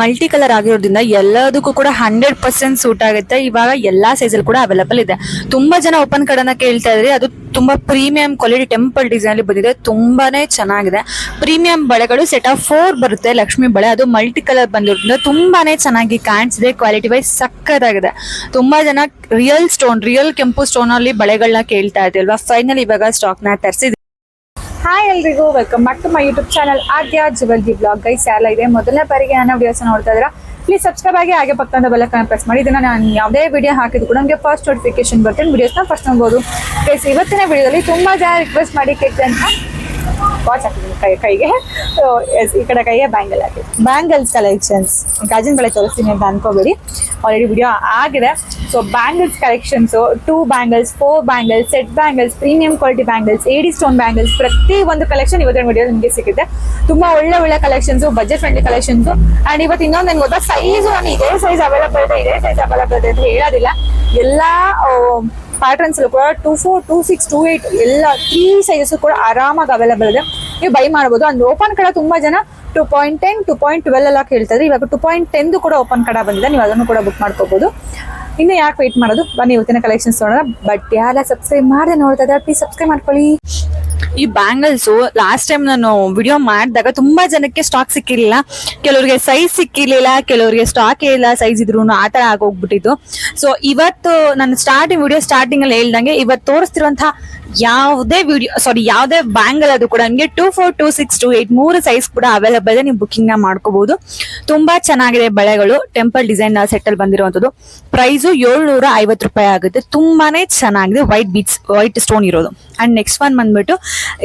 Multi colour ಆಗಿರೋದ್ರಿಂದ ಎಲ್ಲದಕ್ಕೂ ಕೂಡ ಹಂಡ್ರೆಡ್ ಪರ್ಸೆಂಟ್ ಸೂಟ್ ಆಗುತ್ತೆ. ಇವಾಗ ಎಲ್ಲಾ ಸೈಜಲ್ಲಿ ಕೂಡ ಅವೈಲೇಬಲ್ ಇದೆ. ತುಂಬಾ ಜನ ಓಪನ್ ಕಡೆನ ಕೇಳ್ತಾ ಇದ್ರಿ ಅದು ತುಂಬಾ ಪ್ರೀಮಿಯಂ ಕ್ವಾಲಿಟಿ ಟೆಂಪಲ್ ಡಿಸೈನ್ ಅಲ್ಲಿ ಬಂದಿದೆ. ತುಂಬಾನೇ ಚೆನ್ನಾಗಿದೆ. ಪ್ರೀಮಿಯಂ ಬಳೆಗಳು ಸೆಟ್ ಆಫ್ ಫೋರ್ ಬರುತ್ತೆ ಲಕ್ಷ್ಮಿ ಬಳೆ. ಅದು ಮಲ್ಟಿ ಕಲರ್ ಬಂದಿರೋದ್ರಿಂದ ತುಂಬಾನೇ ಚೆನ್ನಾಗಿ ಕಾಣಿಸಿದೆ. ಕ್ವಾಲಿಟಿ ವೈಸ್ ಸಕ್ಕತ್ತಾಗಿದೆ. ತುಂಬಾ ಜನ ರಿಯಲ್ ಸ್ಟೋನ್ ರಿಯಲ್ ಕೆಂಪು ಸ್ಟೋನ್ ಅಲ್ಲಿ ಬಳೆಗಳನ್ನ ಕೇಳ್ತಾ ಇದ್ರಲ್ವಾ ಫೈನಲ್ ಇವಾಗ ಸ್ಟಾಕ್ನ ಹಾಯ್ ಎಲ್ರಿಗೂ welcome back to my YouTube channel Aadya jewellery blog guys ಎಲ್ಲ ಇದೆ, ಮೊದಲನೇ ಬಾರಿಗೆ ನನ್ನ ವಿಡಿಯೋಸ್ ನೋಡ್ತಾ ಇದ್ದೀರಾ ಪ್ಲೀಸ್ ಸಬ್ಸ್ಕ್ರೈಬ್ ಆಗಿ ಹಾಗೆ ಪಕ್ಕದ ಬೆಲ್ಲಕ್ಕನ್ನು ಪ್ರೆಸ್ ಮಾಡಿ. ಇದನ್ನ ನಾನು ಯಾವುದೇ ವಿಡಿಯೋ ಹಾಕಿದ್ರು ಕೂಡ ನಮಗೆ ಫಸ್ಟ್ ನೋಟಿಫಿಕೇಶನ್ ಬರ್ತೇನೆ ವಿಡಿಯೋಸ್ನ ಫಸ್ಟ್ ನೋಡ್ಬೋದು. ಗೈಸ್ ಇವತ್ತಿನ ವಿಡಿಯೋದಲ್ಲಿ ತುಂಬ ಜನ ರಿಕ್ವೆಸ್ಟ್ ಮಾಡಿ ಕೇಳ್ತಂತ ವಾಚ್ ಹಾಕಿದ್ದೀನಿ ಕೈ ಕೈಗೆ. ಈ ಕಡೆ ಕೈಗೆ ಬ್ಯಾಂಗಲ್ ಹಾಕಿ. ಬ್ಯಾಂಗಲ್ಸ್ ಕಲೆಕ್ಷನ್ಸ್ ಗಾಜಿನ ಬಳೆ ತೋರಿಸ್ತೀನಿ ಅಂತ ಅನ್ಕೋಬೇಡಿ. ಆಲ್ರೆಡಿ ವಿಡಿಯೋ ಆಗಿದೆ. So bangles collections two bangles four bangles set bangles premium quality bangles AD stone bangles ಪ್ರತಿ ಒಂದು ಕಲೆಕ್ಷನ್ ಇವತ್ತಿನ ವಿಡಿಯೋ ನಿಮಗೆ ಸಿಗುತ್ತೆ. ತುಂಬಾ ಒಳ್ಳೆ ಒಳ್ಳೆ collections budget friendly collections and ಇವತ್ತು ಇನ್ನೊಂದು ನನ್ಗೆ ಗೊತ್ತಾ? ಸೈಜು ನಾನು ಇದೇ. ಸೈಜ್ ಅವೈಲಬಲ್ ಇದೆ, ಇದೇ ಸೈಜ್ ಅವೈಲಬಲ್ ಇದೆ ಅಂತ ಹೇಳೋದಿಲ್ಲ. ಎಲ್ಲ ಪ್ಯಾಟರ್ನ್ಸ್ ಕೂಡ two four two six two eight ಎಲ್ಲ ತ್ರೀ ಸೈಜಸ್ ಕೂಡ ಆರಾಮಾಗಿ ಅವೈಲಬಲ್ ಇದೆ. ನೀವು ಬೈ ಮಾಡಬಹುದು ಅಂಡ್ ಓಪನ್ ಕಡ ತುಂಬಾ ಜನ two point ten two point twelve ಎಲ್ಲ ಕೇಳ್ತಾರೆ ಇವಾಗ ಟೂ ಪಾಯಿಂಟ್ ಟೆನ್ದು ಕೂಡ ಓಪನ್ ಕಡ ಬಂದಿದೆ. ನೀವು ಅದನ್ನು ಕೂಡ ಬುಕ್ ಮಾಡ್ಕೋಬಹುದು ಇನ್ನು ಯಾಕೆ ವೇಟ್ ಮಾಡೋದು? ಬನ್ನಿ, ಇವತ್ತಿನ ಕಲೆಕ್ಷನ್ಸ್ ನೋಡೋಣ. ಬಟ್ ಯಾರ ಸಬ್ಸ್ಕ್ರೈಬ್ ಮಾಡದೆ ನೋಡ್ತಾ ಇದ್ದಾರೆ ಪ್ಲೀಸ್ ಸಬ್ಸ್ಕ್ರೈಬ್ ಮಾಡ್ಕೊಳ್ಳಿ. ಈ ಬ್ಯಾಂಗಲ್ಸ್ ಲಾಸ್ಟ್ ಟೈಮ್ ನಾನು ವಿಡಿಯೋ ಮಾಡಿದಾಗ ತುಂಬಾ ಜನಕ್ಕೆ ಸ್ಟಾಕ್ ಸಿಕ್ಕಿರಲಿಲ್ಲ. ಕೆಲವರಿಗೆ ಸೈಜ್ ಸಿಕ್ಕಿರ್ಲಿಲ್ಲ, ಕೆಲವರಿಗೆ ಸ್ಟಾಕ್ ಇಲ್ಲ ಸೈಜ್ ಇದ್ರು ಆ ಥರ ಆಗೋಗ್ಬಿಟ್ಟಿತ್ತು. ಸೊ ಇವತ್ತು ನಾನು ಸ್ಟಾರ್ಟಿಂಗ್ ವಿಡಿಯೋ ಸ್ಟಾರ್ಟಿಂಗ್ ಅಲ್ಲಿ ಹೇಳ್ದಂಗೆ, ಇವತ್ತು ತೋರಿಸ್ತಿರುವಂತಹ ಯಾವುದೇ ವಿಡಿಯೋ ಸಾರಿ ಯಾವುದೇ ಬ್ಯಾಂಗಲ್ ಅದು ಕೂಡ ನಿಮಗೆ two four two six two eight ಮೂರು ಸೈಜ್ ಕೂಡ ಅವೈಲೇಬಲ್ ಇದೆ ನೀವು ಬುಕ್ಕಿಂಗ್ನ ಮಾಡ್ಕೋಬಹುದು ತುಂಬಾ ಚೆನ್ನಾಗಿದೆ ಬಳೆಗಳು ಟೆಂಪಲ್ ಡಿಸೈನ್ ಸೆಟ್ ಅಲ್ಲಿ ಬಂದಿರುವಂತದ್ದು ಪ್ರೈಸು ಏಳ್ನೂರ ಐವತ್ತು ರೂಪಾಯಿ ಆಗುತ್ತೆ. ತುಂಬಾನೇ ಚೆನ್ನಾಗಿದೆ ವೈಟ್ ಬೀಟ್ಸ್ ವೈಟ್ ಸ್ಟೋನ್ ಇರೋದು. ಅಂಡ್ ನೆಕ್ಸ್ಟ್ ಒನ್ ಬಂದ್ಬಿಟ್ಟು,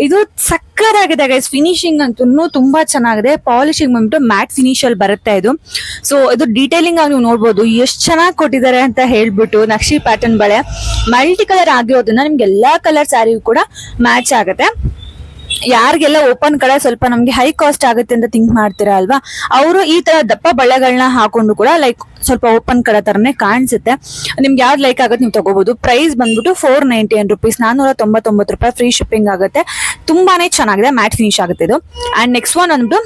ಇದು ಸಕ್ಕರಾಗಿದೆ ಗೈಸ್ ಫಿನಿಶಿಂಗ್ ಅಂತೂ ತುಂಬಾ ಚೆನ್ನಾಗಿದೆ. ಪಾಲಿಶಿಂಗ್ ಬಂದ್ಬಿಟ್ಟು ಮ್ಯಾಟ್ ಫಿನಿಶ್ ಅಲ್ಲಿ ಬರುತ್ತೆ ಇದು. ಸೊ ಇದು ಡೀಟೇಲಿಂಗ್ ಆಗಿ ನೀವು ನೋಡ್ಬೋದು. ಎಷ್ಟು ಚೆನ್ನಾಗಿ ಕೊಟ್ಟಿದ್ದಾರೆ ಅಂತ ಹೇಳ್ಬಿಟ್ಟು ನಕ್ಷಿ ಪ್ಯಾಟರ್ನ್ ಬಳೆ. ಮಲ್ಟಿ ಕಲರ್ ಆಗಿರೋದನ್ನ ನಿಮ್ಗೆ ಎಲ್ಲಾ ಕಲರ್ ಸ್ಯಾರಿಗೂ ಕೂಡ ಮ್ಯಾಚ್ ಆಗುತ್ತೆ. ಯಾರಿಗೆಲ್ಲ ಓಪನ್ ಕಡೆ ಸ್ವಲ್ಪ ನಮ್ಗೆ ಹೈ ಕಾಸ್ಟ್ ಆಗುತ್ತೆ ಅಂತ ಥಿಂಕ್ ಮಾಡ್ತೀರಾ ಅಲ್ವಾ? ಅವರು ಈ ತರ ದಪ್ಪ ಬಳೆಗಳನ್ನ ಹಾಕೊಂಡು ಕೂಡ ಲೈಕ್ ಸ್ವಲ್ಪ ಓಪನ್ ಕಡೆ ತರನೇ ಕಾಣಿಸುತ್ತೆ. ನಿಮ್ಗೆ ಯಾವ್ದು ಲೈಕ್ ಆಗುತ್ತೆ ನೀವು ತಗೋಬಹುದು ಪ್ರೈಸ್ ಬಂದ್ಬಿಟ್ಟು ಫೋರ್ ನೈಂಟಿ ಏನ್ ರುಪೀಸ್ ನಾನ್ನೂರ ತೊಂಬತ್ತೊಂಬತ್ತು ರೂಪಾಯಿ ಫ್ರೀ ಶಿಪ್ಪಿಂಗ್ ಆಗುತ್ತೆ. ತುಂಬಾನೇ ಚೆನ್ನಾಗಿದೆ ಮ್ಯಾಟ್ ಫಿನಿಶ್ ಆಗುತ್ತೆ ಇದು. ಅಂಡ್ ನೆಕ್ಸ್ಟ್ ಒನ್ ಅಂದ್ಬಿಟ್ಟು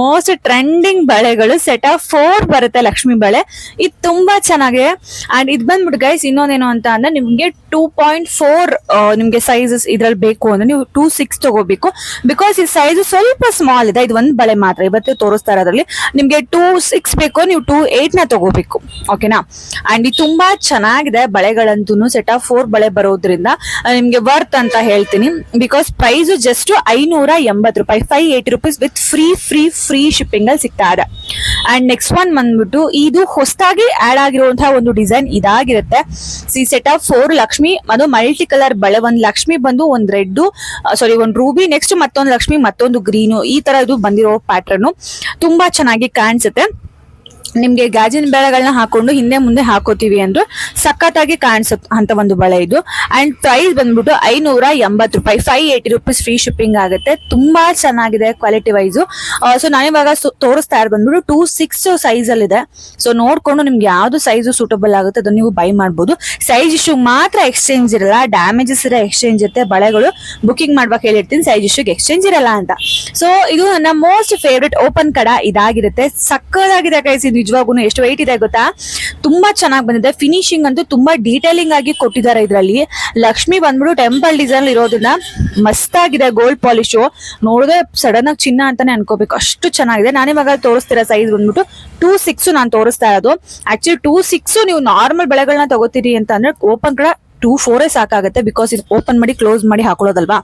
ಮೋಸ್ಟ್ ಟ್ರೆಂಡಿಂಗ್ ಬಳೆಗಳು ಸೆಟ್ ಆಫ್ ಫೋರ್ ಬರುತ್ತೆ ಲಕ್ಷ್ಮಿ ಬಳೆ. ಇದು ತುಂಬಾ ಚೆನ್ನಾಗಿದೆ ಅಂಡ್ ಇದು ಬಂದ್ಬಿಟ್ಟು ಗೈಸ್ ಇನ್ನೊಂದೇನು ಅಂತ ಅಂದ್ರೆ ನಿಮ್ಗೆ ಟೂ ಪಾಯಿಂಟ್ ಫೋರ್ ನಿಮ್ಗೆ ಸೈಜಸ್ ಇದ್ರಲ್ಲಿ ಬೇಕು ಅಂದ್ರೆ ನೀವು ಟೂ ಸಿಕ್ಸ್ ತಗೋಬೇಕು. ಬಿಕಾಸ್ ಈ ಸೈಜ್ ಸ್ವಲ್ಪ ಸ್ಮಾಲ್ ಇದೆ, ಇದು ಒಂದು ಬಳೆ ಮಾತ್ರ ಇವತ್ತು ತೋರಿಸ್ತಾ ಇರೋದ್ರಲ್ಲಿ. ನಿಮ್ಗೆ ಟೂ ಸಿಕ್ಸ್ ಬೇಕು, ನೀವು ಟೂ ಏಟ್ನ ತಗೋಬೇಕು. ಓಕೆನಾ ಅಂಡ್ ಇದು ತುಂಬಾ ಚೆನ್ನಾಗಿದೆ ಬಳೆಗಳಂತೂ ಸೆಟ್ ಆಫ್ ಫೋರ್ ಬಳೆ ಬರೋದ್ರಿಂದ ನಿಮಗೆ ವರ್ತ್ ಅಂತ ಹೇಳ್ತೀನಿ. ಬಿಕಾಸ್ ಪ್ರೈಸ್ ಜಸ್ಟ್ ಐನೂರ ಎಂಬತ್ತು ರೂಪಾಯಿ five eighty rupees with free free free shipping ಅಲ್ಲಿ ಸಿಗ್ತಾ ಇದೆ. ಅಂಡ್ ನೆಕ್ಸ್ಟ್ ಒನ್ ಬಂದ್ಬಿಟ್ಟು, ಇದು ಹೊಸದಾಗಿ ಆ್ಯಡ್ ಆಗಿರುವಂತಹ ಒಂದು ಡಿಸೈನ್ ಇದಾಗಿರುತ್ತೆ. See set of four Lakshmi, ಅದು ಮಲ್ಟಿ ಕಲರ್ ಬಳೆ, ಒಂದು ಲಕ್ಷ್ಮಿ ಬಂದು ಒಂದು ರೆಡ್ಡು ಸಾರಿ ಒಂದು ರೂಬಿ ನೆಕ್ಸ್ಟ್ ಮತ್ತೊಂದು ಲಕ್ಷ್ಮಿ, ಮತ್ತೊಂದು ಗ್ರೀನು ಈ ತರ ಇದು ಬಂದಿರೋ ಪ್ಯಾಟ್ರನ್ನು ತುಂಬಾ ಚೆನ್ನಾಗಿ ಕಾಣಿಸುತ್ತೆ. ನಿಮ್ಗೆ ಗಾಜಿನ ಬೆಳೆಗಳನ್ನ ಹಾಕೊಂಡು ಹಿಂದೆ ಮುಂದೆ ಹಾಕೋತೀವಿ ಅಂದ್ರೆ ಸಖತ್ತಾಗಿ ಕಾಣಿಸುತ್ತೆ ಅಂತ ಒಂದು ಬಳೆ ಇದು. ಅಂಡ್ ಪ್ರೈಸ್ ಬಂದ್ಬಿಟ್ಟು ಐನೂರ ಎಂಬತ್ತು ರೂಪಾಯಿ five eighty rupees free shipping ಆಗುತ್ತೆ. ತುಂಬಾ ಚೆನ್ನಾಗಿದೆ ಕ್ವಾಲಿಟಿ ವೈಸು ಸೊ ನಾನಿವಾಗ ತೋರಿಸ್ತಾ ಇರೋದು ಬಂದ್ಬಿಟ್ಟು ಟೂ ಸಿಕ್ಸ್ ಸೈಜ್ ಅಲ್ಲಿ ಇದೆ. ಸೊ ನೋಡ್ಕೊಂಡು ನಿಮ್ಗೆ ಯಾವ್ದು ಸೈಜು ಸೂಟಬಲ್ ಆಗುತ್ತೆ ಅದನ್ನ ನೀವು ಬೈ ಮಾಡ್ಬೋದು. ಸೈಜ್ ಇಶ್ಯೂ ಮಾತ್ರ ಎಕ್ಸ್ಚೇಂಜ್ ಇರಲ್ಲ ಡ್ಯಾಮೇಜಸ್ ಇರೋ ಎಕ್ಸ್ಚೇಂಜ್ ಇರುತ್ತೆ. ಬಳೆಗಳು ಬುಕಿಂಗ್ ಮಾಡ್ಬೇಕು ಹೇಳಿರ್ತೀನಿ ಸೈಜ್ ಇಶ್ಯೂಗೆ ಎಕ್ಸ್ಚೇಂಜ್ ಇರಲ್ಲ ಅಂತ. ಸೊ ಇದು ನನ್ನ ಮೋಸ್ಟ್ ಫೇವ್ರೆಟ್ ಓಪನ್ ಕಡ ಇದಾಗಿರುತ್ತೆ. ಸಕ್ಕದಾಗಿದೆ ಕೈಸ್ ಇದು. ನಿಜವಾಗೂ ಎಷ್ಟು ವೈಟ್ ಇದೆ ಗೊತ್ತಾ? ತುಂಬಾ ಚೆನ್ನಾಗಿ ಬಂದಿದೆ. ಫಿನಿಶಿಂಗ್ ಅಂತೂ ತುಂಬಾ ಡೀಟೇಲಿಂಗ್ ಆಗಿ ಕೊಟ್ಟಿದ್ದಾರೆ ಇದರಲ್ಲಿ. ಲಕ್ಷ್ಮಿ ಬಂದ್ಬಿಟ್ಟು ಟೆಂಪಲ್ ಡಿಸೈನ್ ಇರೋದನ್ನ ಮಸ್ತ್ ಆಗಿದೆ ಗೋಲ್ಡ್ ಪಾಲಿಶು ನೋಡಿದ್ರೆ ಸಡನ್ ಆಗಿ ಚಿನ್ನ ಅಂತಾನೆ ಅನ್ಕೋಬೇಕು. ಅಷ್ಟು ಚೆನ್ನಾಗಿದೆ. ನಾನಿವಾಗ ತೋರಿಸ್ತಿರೋ ಸೈಜ್ ಬಂದ್ಬಿಟ್ಟು? ಟೂ ಸಿಕ್ಸ್ ನಾನು ತೋರಿಸ್ತಾ ಇರೋದು. ಆಕ್ಚುಲಿ ಟೂ ಸಿಕ್ಸ್ ನೀವು ನಾರ್ಮಲ್ ಬೆಳೆಗಳನ್ನ ತಗೋತೀರಿ ಅಂತ ಅಂದ್ರೆ ಓಪನ್ ಕಡೆ ಟೂ ಫೋರೇ ಸಾಕಾಗುತ್ತೆ ಬಿಕಾಸ್ ಇದು ಓಪನ್ ಮಾಡಿ ಕ್ಲೋಸ್ ಮಾಡಿ ಹಾಕೊಳ್ಳೋದಲ್ವಾ?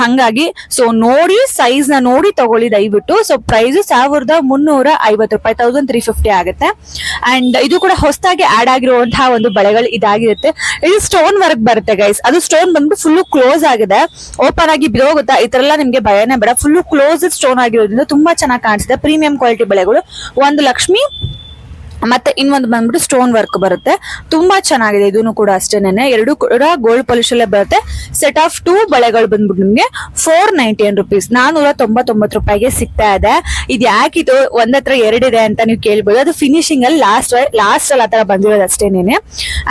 ಹಂಗಾಗಿ ಸೊ ನೋಡಿ ಸೈಜ್ನ ನೋಡಿ ತಗೊಳ್ಳಿ ದಯವಿಟ್ಟು. ಸೊ ಪ್ರೈಸ್ ಸಾವಿರದ ಮುನ್ನೂರ ಐವತ್ತು ರೂಪಾಯಿ ತೌಸಂಡ್ ತ್ರೀ ಫಿಫ್ಟಿ ಆಗುತ್ತೆ. ಅಂಡ್ ಇದು ಕೂಡ ಹೊಸದಾಗಿ ಆಡ್ ಆಗಿರುವಂತಹ ಒಂದು ಬಳೆಗಳು ಇದಾಗಿರುತ್ತೆ. ಇದು ಸ್ಟೋನ್ ವರ್ಕ್ ಬರುತ್ತೆ ಗೈಸ್ ಅದು ಸ್ಟೋನ್ ಬಂದ್ಬಿಟ್ಟು ಫುಲ್ ಕ್ಲೋಸ್ ಆಗಿದೆ. ಓಪನ್ ಆಗಿ ಬಿದೋಗುತ್ತಾ ಈ ತರ ಎಲ್ಲ ನಿಮ್ಗೆ ಭಯನೇ ಬೇಡ. ಫುಲ್ ಕ್ಲೋಸ್ ಸ್ಟೋನ್ ಆಗಿರೋದ್ರಿಂದ ತುಂಬಾ ಚೆನ್ನಾಗಿ ಕಾಣಿಸುತ್ತೆ. ಪ್ರೀಮಿಯಂ ಕ್ವಾಲಿಟಿ ಬಳೆಗಳು. ಒಂದು ಲಕ್ಷ್ಮಿ ಮತ್ತೆ ಇನ್ನೊಂದು ಬಂದ್ಬಿಟ್ಟು ಸ್ಟೋನ್ ವರ್ಕ್ ಬರುತ್ತೆ. ತುಂಬಾ ಚೆನ್ನಾಗಿದೆ. ಇದೂ ಕೂಡ ಅಷ್ಟೇನೆ ಎರಡು ಕೂಡ ಗೋಲ್ಡ್ ಪಾಲಿಶ್ ಬರುತ್ತೆ. ಸೆಟ್ ಆಫ್ ಟೂ ಬಳೆಗಳು ಬಂದ್ಬಿಟ್ಟು ನಿಮ್ಗೆ ಫೋರ್ ನೈಂಟಿ ಏನ್ ರುಪೀಸ್ ನಾನೂರ ತೊಂಬತ್ತೊಂಬತ್ತು ರೂಪಾಯಿಗೆ ಸಿಗ್ತಾ ಇದೆ. ಇದು ಯಾಕಿದು? ಒಂದತ್ರ ಎರಡಿದೆ ಅಂತ ನೀವು ಕೇಳ್ಬೋದು. ಅದು ಫಿನಿಶಿಂಗ್ ಅಲ್ಲಿ ಲಾಸ್ಟ್ ಲಾಸ್ಟ್ ಅಲ್ಲಿ ಆತರ ಬಂದಿರೋದು ಅಷ್ಟೇನೇನೆ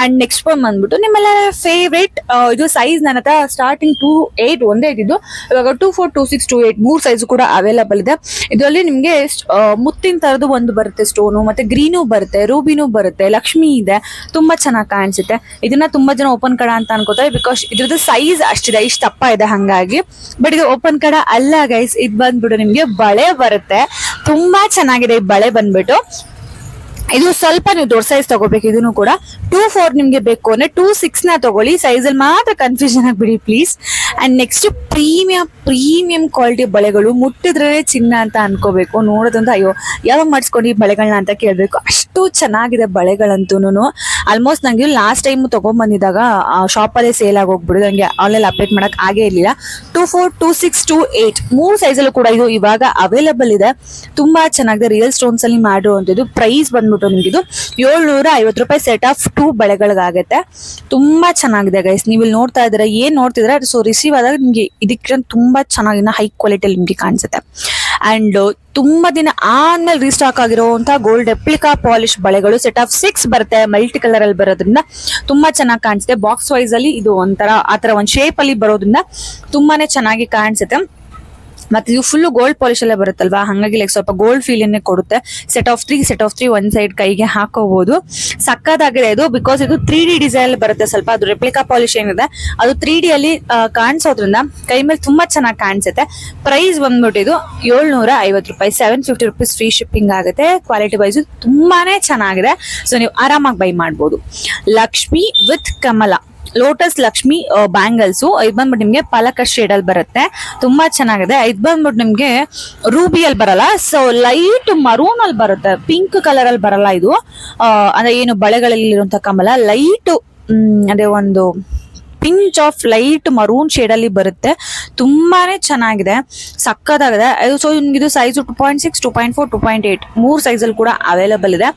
ಅಂಡ್ ನೆಕ್ಸ್ಟ್ ಫೋನ್ ಬಂದ್ಬಿಟ್ಟು ನಿಮ್ಮೆಲ್ಲ ಫೇವ್ರೇಟ್ ಇದು ಸೈಜ್ ನನ್ನ ಹತ್ರ ಸ್ಟಾರ್ಟಿಂಗ್ ಟೂ ಏಟ್ ಒಂದೇ ಇದ್ದಿದ್ದು. ಇವಾಗ two four two six two eight ಮೂರು ಸೈಜ್ ಕೂಡ ಅವೈಲಬಲ್ ಇದೆ. ಇದರಲ್ಲಿ ನಿಮಗೆ ಮುತ್ತಿನ ತರದು ಒಂದು ಬರುತ್ತೆ ಸ್ಟೋನು ಮತ್ತೆ ಗ್ರೀನು ಬರುತ್ತೆ. ರೂಬಿನೂ ಬರುತ್ತೆ, ಲಕ್ಷ್ಮಿ ಇದೆ, ತುಂಬಾ ಚೆನ್ನಾಗಿ ಕಾಣಿಸುತ್ತೆ. ಇದನ್ನ ತುಂಬಾ ಜನ ಓಪನ್ ಕಡ ಅಂತ ಅನ್ಕೋತಾರೆ ಬಿಕಾಸ್ ಇದ್ರದ್ದು ಸೈಜ್ ಅಷ್ಟಿದೆ, ಇಷ್ಟು ದಪ್ಪ ಇದೆ ಹಂಗಾಗಿ. ಬಟ್ ಇದು ಓಪನ್ ಕಡ ಅಲ್ಲ ಗೈಸ್ ಇದು ಬಂದ್ಬಿಟ್ಟು ನಿಮ್ಗೆ ಬಳೆ ಬರುತ್ತೆ. ತುಂಬಾ ಚೆನ್ನಾಗಿದೆ ಈ ಬಳೆ ಬಂದ್ಬಿಟ್ಟು. ಇದು ಸ್ವಲ್ಪ ನೀವು ದೊಡ್ಡ ಸೈಜ್ ತಗೋಬೇಕು, ಇದನ್ನು ಕೂಡ. ಟೂ ಫೋರ್ ನಿಮ್ಗೆ ಬೇಕು ಅಂದ್ರೆ ಟೂ ಸಿಕ್ಸ್ನ ತಗೊಳ್ಳಿ. ಸೈಜ್ ಅಲ್ಲಿ ಮಾತ್ರ confusion ಆಗ್ಬಿಡಿ please and next premium premium quality ಬಳೆಗಳು ಮುಟ್ಟಿದ್ರೆ ಚಿನ್ನ ಅಂತ ಅನ್ಕೋಬೇಕು. ನೋಡೋದಂತ ಅಯ್ಯೋ, ಯಾವಾಗ ಮಾಡಿಸ್ಕೊಂಡು ಈ ಬಳೆಗಳನ್ನ ಅಂತ ಕೇಳಬೇಕು. ಅಷ್ಟು ಚೆನ್ನಾಗಿದೆ ಬಳೆಗಳಂತೂ ಆಲ್ಮೋಸ್ಟ್ ನಂಗೆ ಲಾಸ್ಟ್ ಟೈಮ್ ತಗೊಂಡ್ಬಂದಿದ್ದಾಗ ಶಾಪಲ್ಲೇ ಸೇಲ್ ಆಗಿ ಹೋಗ್ಬಿಡು ನಂಗೆ ಆನ್ಲೈನ್ ಅಪ್ಡೇಟ್ ಮಾಡೋಕೆ ಆಗೇ ಇರಲಿಲ್ಲ. Two four two six two eight ಮೂರು ಸೈಜಲ್ಲೂ ಕೂಡ ಇದು ಇವಾಗ ಅವೈಲಬಲ್ ಇದೆ. ತುಂಬಾ ಚೆನ್ನಾಗಿದೆ. ರಿಯಲ್ ಸ್ಟೋನ್ಸ್ ಅಲ್ಲಿ ಮಾಡಿರುವಂತದ್ದು ಪ್ರೈಸ್ ಬಂದ್ಬಿಟ್ಟು ನಿಮಗಿದು ಏಳ್ನೂರ ಐವತ್ತು ರೂಪಾಯಿ ಸೆಟ್ ಆಫ್ ಬಳೆಗಳಿಗಾಗತ್ತೆ. ತುಂಬಾ ಚೆನ್ನಾಗಿದೆ ಗೈಸ್ ನೀವು ಇಲ್ಲಿ ನೋಡ್ತಾ ಇದ್ರೆ ಏನ್ ನೋಡ್ತಿದ್ರೆ ಸೊ ರಿಸೀವ್ ಆದಾಗ ನಿಮ್ಗೆ ಇದಕ್ಕೆ ತುಂಬಾ ಚೆನ್ನಾಗಿ ಹೈ ಕ್ವಾಲಿಟಿಯಲ್ಲಿ ನಿಮ್ಗೆ ಕಾಣಿಸುತ್ತೆ. ಅಂಡ್ ತುಂಬಾ ದಿನ ಆದ್ಮೇಲೆ ರೀಸ್ಟಾಕ್ ಆಗಿರುವಂತಹ ಗೋಲ್ಡ್ ಎಪ್ಲಿಕಾ ಪಾಲಿಶ್ ಬಳೆಗಳು ಸೆಟ್ ಆಫ್ ಸಿಕ್ಸ್ ಬರುತ್ತೆ ಮಲ್ಟಿ ಕಲರ್ ಅಲ್ಲಿ ಬರೋದ್ರಿಂದ ತುಂಬಾ ಚೆನ್ನಾಗಿ ಕಾಣಿಸುತ್ತೆ. ಬಾಕ್ಸ್ ವೈಸ್ ಅಲ್ಲಿ ಇದು ಒಂಥರ ಆತರ ಒಂದ್ ಶೇಪ್ ಅಲ್ಲಿ ಬರೋದ್ರಿಂದ ತುಂಬಾನೇ ಚೆನ್ನಾಗಿ ಕಾಣಿಸುತ್ತೆ. ಮತ್ತೆ ಇದು ಫುಲ್ ಗೋಲ್ಡ್ ಪಾಲಿಶ್ ಅಲ್ಲೇ ಬರುತ್ತಲ್ವಾ? ಹಂಗಾಗಿ ಲೈಕ್ ಸ್ವಲ್ಪ ಗೋಲ್ಡ್ ಫೀಲ್ ಅನ್ನೇ ಕೊಡುತ್ತೆ. Set of three set of three one side ಕೈಗೆ ಹಾಕೋಬಹುದು ಸಕ್ಕದಾಗಿದೆ ಇದು ಬಿಕಾಸ್ ಇದು ತ್ರೀ ಡಿ ಡಿಸೈನ್ ಬರುತ್ತೆ ಸ್ವಲ್ಪ. ಅದು ರೆಪ್ಲಿಕಾ ಪಾಲಿಶ್ ಏನಿದೆ. ಅದು ತ್ರೀ ಡಿ ಅಲ್ಲಿ ಕಾಣಿಸೋದ್ರಿಂದ ಕೈ ಮೇಲೆ ತುಂಬಾ ಚೆನ್ನಾಗಿ ಕಾಣಿಸುತ್ತೆ. ಪ್ರೈಸ್ ಬಂದ್ಬಿಟ್ಟು ಇದು ಏಳ್ನೂರ ಐವತ್ತು ರೂಪಾಯಿ seven fifty rupees free shipping ಆಗುತ್ತೆ. ಕ್ವಾಲಿಟಿ ವೈಸ್ ತುಂಬಾನೇ ಚೆನ್ನಾಗಿದೆ. ಸೊ ನೀವು ಆರಾಮಾಗಿ ಬೈ ಮಾಡ್ಬೋದು. ಲಕ್ಷ್ಮಿ ವಿತ್ ಕಮಲ. ಲೋಟಸ್ ಲಕ್ಷ್ಮಿ ಬ್ಯಾಂಗಲ್ಸು ಇದು ಬಂದ್ಬಿಟ್ಟು ನಿಮಗೆ ಪಾಲಕ ಶೇಡ್ ಅಲ್ಲಿ ಬರುತ್ತೆ. ತುಂಬಾ ಚೆನ್ನಾಗಿದೆ. ಇದು ಬಂದ್ಬಿಟ್ಟು ನಿಮಗೆ ರೂಬಿಯಲ್ಲಿ ಬರಲ್ಲ. ಸೊ ಲೈಟ್ ಮರೂನ್ ಅಲ್ಲಿ ಬರುತ್ತೆ. ಪಿಂಕ್ ಕಲರ್ ಅಲ್ಲಿ ಬರಲ್ಲ ಇದು. ಅಂದ್ರೆ ಏನು ಬಳೆಗಳಲ್ಲಿ ಇರುವಂತ ಕಮಲ. ಲೈಟ್ ಅದೇ ಒಂದು pinch of light maroon shade ಅಲ್ಲಿ ಬರುತ್ತೆ. ತುಂಬಾನೇ ಚೆನ್ನಾಗಿದೆ. ಸಕ್ಕತ್ತಾಗಿದೆ. ಸೊ ಇದು size two point six two point four two point eight ಮೂರ್ ಸೈಜಲ್ಲಿ ಕೂಡ ಅವೈಲಬಲ್ ಇದೆ.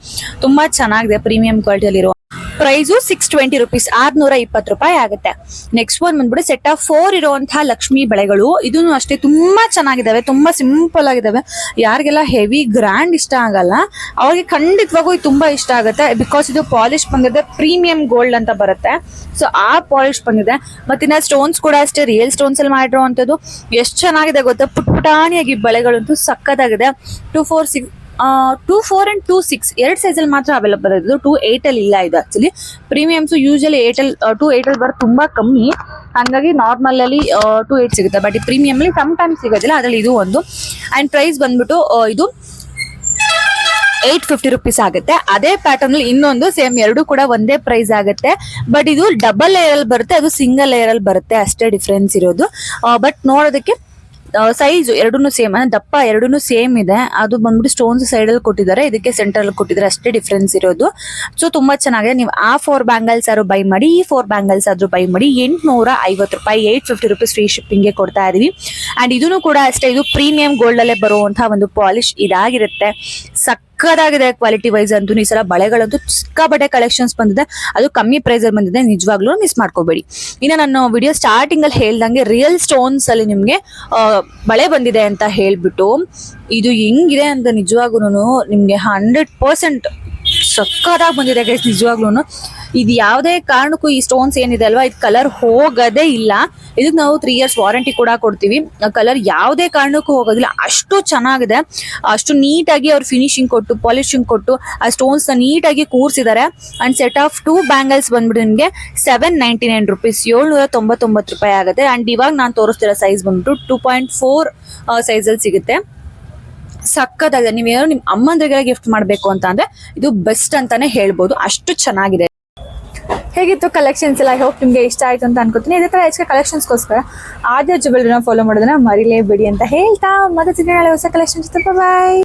ತುಂಬಾ ಚೆನ್ನಾಗಿದೆ. ಪ್ರೀಮಿಯಂ ಕ್ವಾಲಿಟಿಯಲ್ಲಿ ಇರುವ ಪ್ರೈಸು ಸಿಕ್ಸ್ ಟ್ವೆಂಟಿ ರುಪೀಸ್, ಆರ್ನೂರ ಇಪ್ಪತ್ತು ರೂಪಾಯಿ ಆಗುತ್ತೆ. ನೆಕ್ಸ್ಟ್ ಒನ್ ಬಂದ್ಬಿಟ್ಟು ಸೆಟ್ ಆಫ್ ಫೋರ್ ಇರುವಂತಹ ಲಕ್ಷ್ಮಿ ಬಳೆಗಳು. ಇದೂ ಅಷ್ಟೇ ತುಂಬಾ ಚೆನ್ನಾಗಿದ್ದಾವೆ ತುಂಬಾ ಸಿಂಪಲ್ ಆಗಿದ್ದಾವೆ ಯಾರಿಗೆಲ್ಲ ಹೆವಿ ಗ್ರ್ಯಾಂಡ್ ಇಷ್ಟ ಆಗಲ್ಲ, ಅವ್ರಿಗೆ ಖಂಡಿತವಾಗೂ ಇದು ತುಂಬಾ ಇಷ್ಟ ಆಗುತ್ತೆ. ಬಿಕಾಸ್ ಇದು ಪಾಲಿಶ್ ಬಂದಿದೆ ಪ್ರೀಮಿಯಂ ಗೋಲ್ಡ್ ಅಂತ ಬರುತ್ತೆ. ಸೊ ಆ ಪಾಲಿಶ್ ಬಂದಿದೆ. ಮತ್ತಿನ್ನ ಸ್ಟೋನ್ಸ್ ಕೂಡ ಅಷ್ಟೇ ರಿಯಲ್ ಸ್ಟೋನ್ಸ್ ಅಲ್ಲಿ ಮಾಡಿರುವಂತದ್ದು ಎಷ್ಟು ಚೆನ್ನಾಗಿದೆ ಗೊತ್ತಾ? ಪುಟ್ ಪುಟಾಣಿಯಾಗಿ ಬಳೆಗಳಂತೂ ಸಕ್ಕತ್ತಾಗಿದೆ two four six two four and two six ಎರಡು ಸೈಜಲ್ಲಿ ಮಾತ್ರ ಅವೈಲಬಲ್ ಇದೆ ಟೂ ಏಟ್ ಅಲ್ಲಿ ಇಲ್ಲ ಇದು ಆ್ಯಕ್ಚುಲಿ ಪ್ರೀಮಿಯಮ್ಸು ಯೂಶಲಿ ಅಲ್ಲಿ ಟೂ ಏಟ್ ಅಲ್ಲಿ ಬರೋದು ತುಂಬಾ ಕಮ್ಮಿ. ಹಾಗಾಗಿ ನಾರ್ಮಲಲ್ಲಿ ಟೂ ಏಟ್ ಸಿಗುತ್ತೆ. ಬಟ್ ಈ ಪ್ರೀಮಿಯಂ ಅಲ್ಲಿ ಸಮ್ ಟೈಮ್ ಸಿಗೋದಿಲ್ಲ. ಅದರಲ್ಲಿ ಇದು ಒಂದು. ಅಂಡ್ ಪ್ರೈಸ್ ಬಂದ್ಬಿಟ್ಟು ಇದು ಏಯ್ಟ್ ಫಿಫ್ಟಿ ರುಪೀಸ್ ಆಗುತ್ತೆ. ಅದೇ ಪ್ಯಾಟರ್ನ್ ಇನ್ನೊಂದು ಸೇಮ್ ಎರಡು ಕೂಡ ಒಂದೇ ಪ್ರೈಸ್ ಆಗುತ್ತೆ. ಬಟ್ ಇದು ಡಬಲ್ ಲೇಯರ್ ಅಲ್ಲಿ ಬರುತ್ತೆ. ಅದು ಸಿಂಗಲ್ ಲೇಯರ್ ಅಲ್ಲಿ ಬರುತ್ತೆ. ಅಷ್ಟೇ ಡಿಫ್ರೆನ್ಸ್ ಇರೋದು. ಬಟ್ ನೋಡೋದಕ್ಕೆ ಸೈಜ್ ಎರಡೂ ಸೇಮ್ ಅಂದ್ರೆ ದಪ್ಪ ಎರಡೂ ಸೇಮ್ ಇದೆ. ಅದು ಬಂದ್ಬಿಟ್ಟು ಸ್ಟೋನ್ಸ್ ಸೈಡ್ ಅಲ್ಲಿ ಕೊಟ್ಟಿದ್ದಾರೆ. ಇದಕ್ಕೆ ಸೆಂಟರ್ ಅಲ್ಲಿ ಕೊಟ್ಟಿದ್ದಾರೆ. ಅಷ್ಟೇ ಡಿಫ್ರೆನ್ಸ್ ಇರೋದು. ಸೊ ತುಂಬಾ ಚೆನ್ನಾಗಿದೆ. ನೀವು ಆ ಫೋರ್ ಬ್ಯಾಂಗಲ್ಸ್ ಆದ್ರೂ ಬೈ ಮಾಡಿ, ಈ ಫೋರ್ ಬ್ಯಾಂಗಲ್ಸ್ ಆದ್ರೂ ಬೈ ಮಾಡಿ ಎಂಟುನೂರ ಐವತ್ತು ರೂಪಾಯಿ ಏಟ್ ಫಿಫ್ಟಿ ರುಪೀಸ್ ಫ್ರೀ ಶಿಪ್ಪಿಂಗ್ಗೆ ಕೊಡ್ತಾ ಇದೀವಿ. ಅಂಡ್ ಇದೂ ಕೂಡ ಅಷ್ಟೇ, ಇದು ಪ್ರೀಮಿಯಂ ಗೋಲ್ಡ್ ಅಲ್ಲೇ ಬರುವಂತಹ ಒಂದು ಪಾಲಿಶ್ ಇದಾಗಿರುತ್ತೆ. ಸಕ್ಕದಾಗಿದೆ ಕ್ವಾಲಿಟಿ ವೈಸ್ ಅಂತೂ. ಈ ಸಲ ಬಳೆಗಳಂತೂ ಸಿಕ್ಕಾಪಟ್ಟೆ ಕಲೆಕ್ಷನ್ಸ್ ಬಂದಿದೆ. ಅದು ಕಮ್ಮಿ ಪ್ರೈಸ್ ಅಲ್ಲಿ ಬಂದಿದೆ. ನಿಜವಾಗ್ಲೂ ಮಿಸ್ ಮಾಡ್ಕೋಬೇಡಿ. ಇನ್ನು ನಾನು ವಿಡಿಯೋ ಸ್ಟಾರ್ಟಿಂಗ್ ಅಲ್ಲಿ ಹೇಳ್ದಂಗೆ ರಿಯಲ್ ಸ್ಟೋನ್ಸ್ ಅಲ್ಲಿ ನಿಮಗೆ ಬಳೆ ಬಂದಿದೆ ಅಂತ ಹೇಳಿಬಿಟ್ಟು, ಇದು ಹೆಂಗಿದೆ ಅಂತ ನಿಜವಾಗ್ಲೂ ನಿಮಗೆ ಹಂಡ್ರೆಡ್ ಪರ್ಸೆಂಟ್ ಸಕ್ಕದಾಗಿ ಬಂದಿದೆ ಗೈಸ್ ನಿಜವಾಗ್ಲೂ ಇದು ಯಾವುದೇ ಕಾರಣಕ್ಕೂ ಈ ಸ್ಟೋನ್ಸ್ ಏನಿದೆ ಅಲ್ವಾ, ಇದು ಕಲರ್ ಹೋಗೋದೇ ಇಲ್ಲ. ಇದಕ್ಕೆ ನಾವು ತ್ರೀ ಇಯರ್ಸ್ ವಾರಂಟಿ ಕೂಡ ಕೊಡ್ತೀವಿ. ಕಲರ್ ಯಾವುದೇ ಕಾರಣಕ್ಕೂ ಹೋಗೋದಿಲ್ಲ. ಅಷ್ಟು ಚೆನ್ನಾಗಿದೆ. ಅಷ್ಟು ನೀಟಾಗಿ ಅವ್ರು ಫಿನಿಶಿಂಗ್ ಕೊಟ್ಟು ಪಾಲಿಶಿಂಗ್ ಕೊಟ್ಟು, ಆ ಸ್ಟೋನ್ಸ್ನ ನೀಟಾಗಿ ಕೂರಿಸಿದ್ದಾರೆ and set of two bangles ಬಂದ್ಬಿಟ್ಟು ನಿಮಗೆ ಸೆವೆನ್ ನೈಂಟಿ ನೈನ್ ರುಪೀಸ್ ಏಳ್ನೂರ ತೊಂಬತ್ತೊಂಬತ್ತು ರೂಪಾಯಿ ಆಗುತ್ತೆ. ಅಂಡ್ ಇವಾಗ ನಾನು ತೋರಿಸ್ತಿರೋ ಸೈಜ್ ಬಂದ್ಬಿಟ್ಟು ಟೂ ಪಾಯಿಂಟ್ ಫೋರ್ ಸೈಜಲ್ಲಿ ಸಿಗುತ್ತೆ. ಸಕ್ಕತ್ತಾಗಿದೆ. ನೀವೇನೋ ನಿಮ್ಮ ಅಮ್ಮಂದ್ರಿಗೆ ಗಿಫ್ಟ್ ಮಾಡಬೇಕು ಅಂತ ಅಂದ್ರೆ ಇದು ಬೆಸ್ಟ್ ಅಂತಾನೆ ಹೇಳ್ಬೋದು. ಅಷ್ಟು ಚೆನ್ನಾಗಿದೆ. ಹೇಗಿತ್ತು ಕಲೆಕ್ಷನ್ಸ್ ಎಲ್ಲ? ಹೋಪ್ ನಿಮಗೆ ಇಷ್ಟ ಆಯ್ತು ಅಂತ ಅನ್ಕೋತೀನಿ. ಇದೇ ತರ ಹೆಚ್ಚಿಗೆ ಕಲೆಕ್ಷನ್ಸ್ಗೋಸ್ಕರ ಆದ್ಯ ಜುವೆಲ್ರಿನ ಫಾಲೋ ಮಾಡೋದನ್ನ ಮರಿಲೇಬೇಡಿ ಅಂತ ಹೇಳ್ತಾ. ಮತ್ತೆ ಹೊಸ ಕಲೆಕ್ಷನ್ ಜೊತೆ. ಬಾಯ್